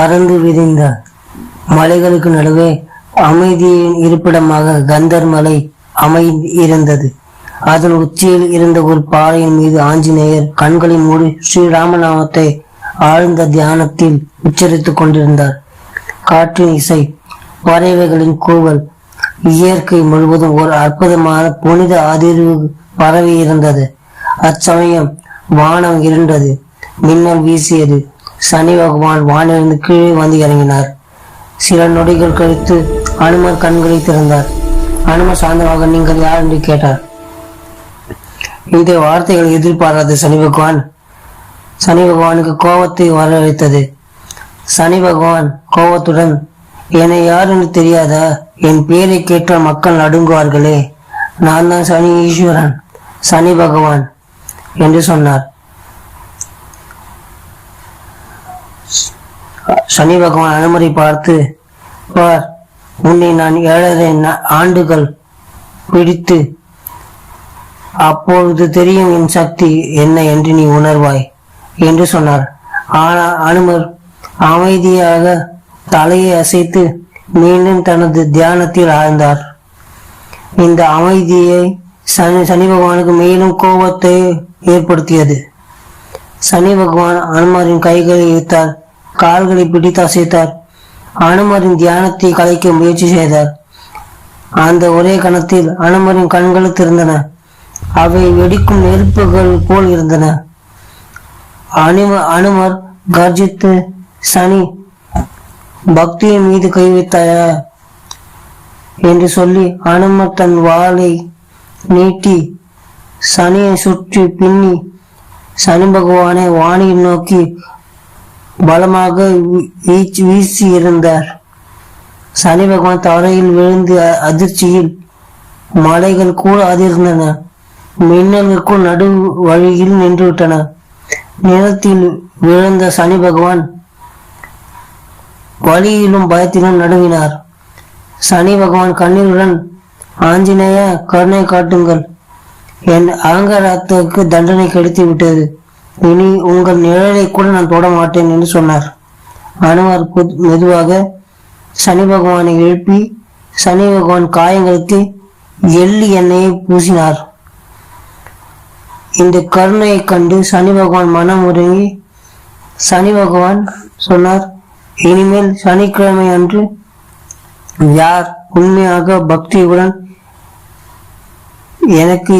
பறந்து விரிந்த மலைகளுக்கு நடுவே அமைதியின் இருப்பிடமாக கந்தர் மலை அமைந்திருந்தது. அதன் உச்சியில் இருந்த ஒரு பாறையின் மீது ஆஞ்சநேயர் கண்களை மூடி ஸ்ரீராமநாமத்தை ஆழ்ந்த தியானத்தில் உச்சரித்துக் கொண்டிருந்தார். காற்றின் இசை பறவைகளின் கூவல் இயற்கை முழுவதும் ஒரு அற்புதமான புனித அதிர்வு பரவி இருந்தது அச்சமயம் வானம் இருண்டது மின்னல் வீசியது. சனி பகவான் வானிலிருந்து கீழே வந்து இறங்கினார். சில நொடிகள் கழித்து அனுமர் கண்களை திறந்தார். அனுமர் சாந்தமாக நீங்கள் யார்? என்று கேட்டார். இந்த வார்த்தைகள் எதிர்பாராத சனி பகவான். சனி பகவானுக்கு கோபத்தை வரவழைத்தது. சனி பகவான் கோபத்துடன் என்னை யாருன்னு தெரியாதா? என் பேரை கேட்டால் மக்கள் நடுங்குவார்களே. நான் தான் சனி ஈஸ்வரன் சனி பகவான் என்று சொன்னார். சனி பகவான் அனுமதி பார்த்து பார் உன்னை நான் ஏழரை ஆண்டுகள் பிடித்து அப்பொழுது தெரியும் என் சக்தி என்ன என்று நீ உணர்வாய் என்று சொன்னார். ஆனால் அனுமர் அமைதியாக தலையை அசைத்து மீண்டும் தனது தியானத்தில் ஆழ்ந்தார். இந்த அமைதியை சனி சனி பகவானுக்கு மேலும் கோபத்தை ஏற்படுத்தியது. சனி பகவான் அனுமரின் கைகளை இழுத்தார். கால்களை பிடித்து அசைத்தார் அனுமரின் தியானத்தை கலைக்க முயற்சி செய்தார். அந்த ஒரே கணத்தில் அனுமரின் கண்கள் திறந்தன. அவை வெடிக்கும் நெருப்புகள் போல் இருந்தன. அனும அனுமர் கர்ஜித்து சனி பக்தியின் மீது கை வைத்தாயா? என்று சொல்லி அனுமர் தன் வாளை நீட்டி சனியை சுற்றி பின்னி சனி பகவானை வாணியை நோக்கி பலமாக வீ- வீச்சு வீசி இருந்தார் சனி பகவான் தரையில் விழுந்து அதிர்ச்சியில் மலைகள் கூட அதிர்ந்தன. மின்னல்களுக்குள் நடு வழியில் நின்று விட்டன நிலத்தில் விழுந்த சனி பகவான் வழியிலும் பயத்திலும் நடுவினார் சனி பகவான் கண்ணீருடன் ஆஞ்சநேய கருணை காட்டுங்கள். என் அகங்காரத்துக்கு தண்டனை கிடைத்து விட்டது இனி உங்கள் நிழலை கூட நான் தொட மாட்டேன் என்று சொன்னார். அனுமார் மெதுவாக சனி பகவானை எழுப்பி சனி பகவான் காயங்களுக்கு எள்ளி எண்ணெயை பூசினார். இந்த கருணையை கண்டு சனி பகவான் மனம் உறங்கி சனி பகவான் சொன்னார் இனிமேல் சனிக்கிழமை அன்று யார் உண்மையாக பக்தியுடன் எனக்கு